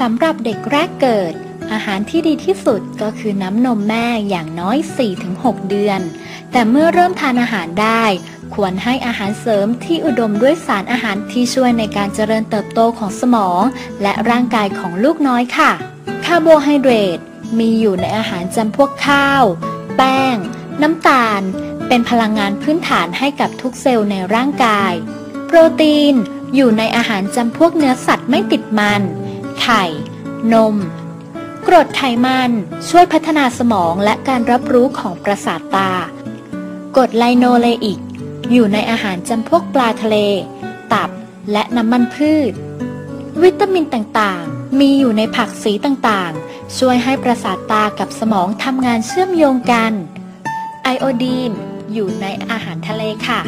สำหรับเด็กแรกเกิด อาหารที่ดีที่สุดก็คือน้ำนมแม่อย่างน้อย 4-6 เดือน แต่เมื่อเริ่มทานอาหารได้ ควรให้อาหารเสริมที่อุดมด้วยสารอาหารที่ช่วยในการเจริญเติบโตของสมอง และร่างกายของลูกน้อยค่ะ คาร์โบไฮเดรตมีอยู่ในอาหารจำพวกข้าว แป้ง น้ำตาล เป็นพลังงานพื้นฐานให้กับทุกเซลล์ในร่างกาย โปรตีน อยู่ในอาหารจำพวกเนื้อสัตว์ไม่ติดมัน ไข่ นม กรดไขมัน ช่วยพัฒนาสมองและการรับรู้ของประสาทตา กรดไลโนเลอิก อยู่ในอาหารจำพวกปลาทะเล ตับ และน้ำมันพืช วิตามินต่างๆ มีอยู่ในผักสีต่างๆ ช่วยให้ประสาทตากับสมองทำงานเชื่อมโยงกัน ไอโอดีน อยู่ในอาหารทะเลค่ะ